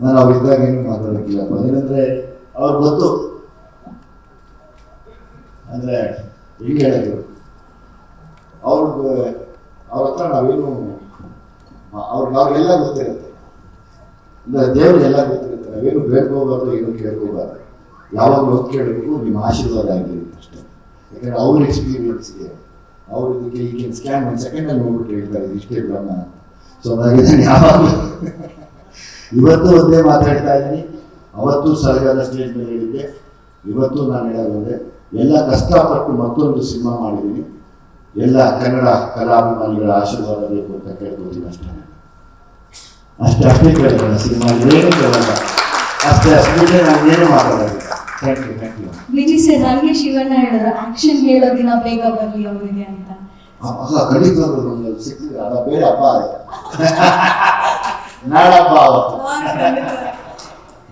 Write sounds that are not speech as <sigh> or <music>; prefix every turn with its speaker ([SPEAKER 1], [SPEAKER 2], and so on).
[SPEAKER 1] ನಾನು ಅವ್ರಿದ್ದಾಗ ಏನು ಮಾತಾಡೋಕ್ಕಿಲ್ಲಪ್ಪ ಏನಂದ್ರೆ, ಅವ್ರು ಗೊತ್ತು ಅಂದ್ರೆ, ಈಗ ಹೇಳಿದ್ರು. ಅವ್ರಿಗೆ, ಅವ್ರ ಹತ್ರ ನಾವೇನು, ಅವ್ರಿಗೆ ಅವ್ರಿಗೆಲ್ಲ ಗೊತ್ತಿರುತ್ತೆ. ಅಂದ್ರೆ ದೇವ್ರಿಗೆಲ್ಲ ಗೊತ್ತಿರುತ್ತೆ. ನಾವೇನು ಬೇಡ್ಕೋಬಾರ್ದು, ಏನು ಕೇಳ್ಕೋಬಾರ್ದು. ಯಾವಾಗಲೂ ಹೊತ್ತು ಕೇಳಬೇಕು, ನಿಮ್ಮ ಆಶೀರ್ವಾದ ಆಗಿರುತ್ತೆ ಅಷ್ಟೇ. ಯಾಕಂದ್ರೆ ಅವ್ರ ಎಕ್ಸ್ಪೀರಿಯನ್ಸ್ ಇದೆ ಅವ್ರಿಗೆ ಇದಕ್ಕೆ ಸ್ಕ್ಯಾನ್ ಒಂದು ಸೆಕೆಂಡಲ್ಲಿ ನೋಡ್ಬಿಟ್ಟು ಹೇಳ್ತಾರೆ ಇಷ್ಟೇ ಬ್ರಹ್ಮ ಸೊ ನಾನು ಯಾವಾಗಲೂ. ಇವತ್ತು ಒಂದೇ ಮಾತಾಡ್ತಾ ಇದ್ದೀನಿ. ಅವತ್ತು ಸಲಗಾದ ಸ್ಟೇಜ್ ಮೇಲೆ ಹೇಳಿದ್ದೆ. ಇವತ್ತು ನಾನು ಹೇಳೋದು ಎಲ್ಲ ಕಷ್ಟಪಟ್ಟು ಮತ್ತೊಂದು ಸಿನಿಮಾ ಮಾಡಿದ್ದೀನಿ. ಎಲ್ಲ ಕನ್ನಡ ಕಲಾಭಿಮಾನಿಗಳ ಆಶೀರ್ವಾದ ಬೇಕು ಅಂತ ಕೇಳ್ಕೊತೀನಿ ಅಷ್ಟೇ. ಅಷ್ಟೇ ಅಷ್ಟೇ ಕೇಳ್ತಾರೆ ಸಿನಿಮಾ ಏನು ಕೇಳಲ್ಲ. ಅಷ್ಟೇ ಅಷ್ಟೇ ನಾನು ಏನು ಮಾತಾಡೋದಿಲ್ಲ ಥ್ಯಾಂಕ್ ಯು
[SPEAKER 2] ಸರ್ ನನಗೆ ಶಿವಣ್ಣ ಹೇಳಿದ್ರು ಆಕ್ಷನ್ ಹೇಳೋ ದಿನ ಬೇಗ ಬರ್ಲಿ ಅವರಿಗೆ ಅಂತ.
[SPEAKER 1] அப்பா <laughs> கண்டிப்பா கொடுக்கணும் சிக்ஸ் அதான் பேர் அப்பா நாடா பாவம்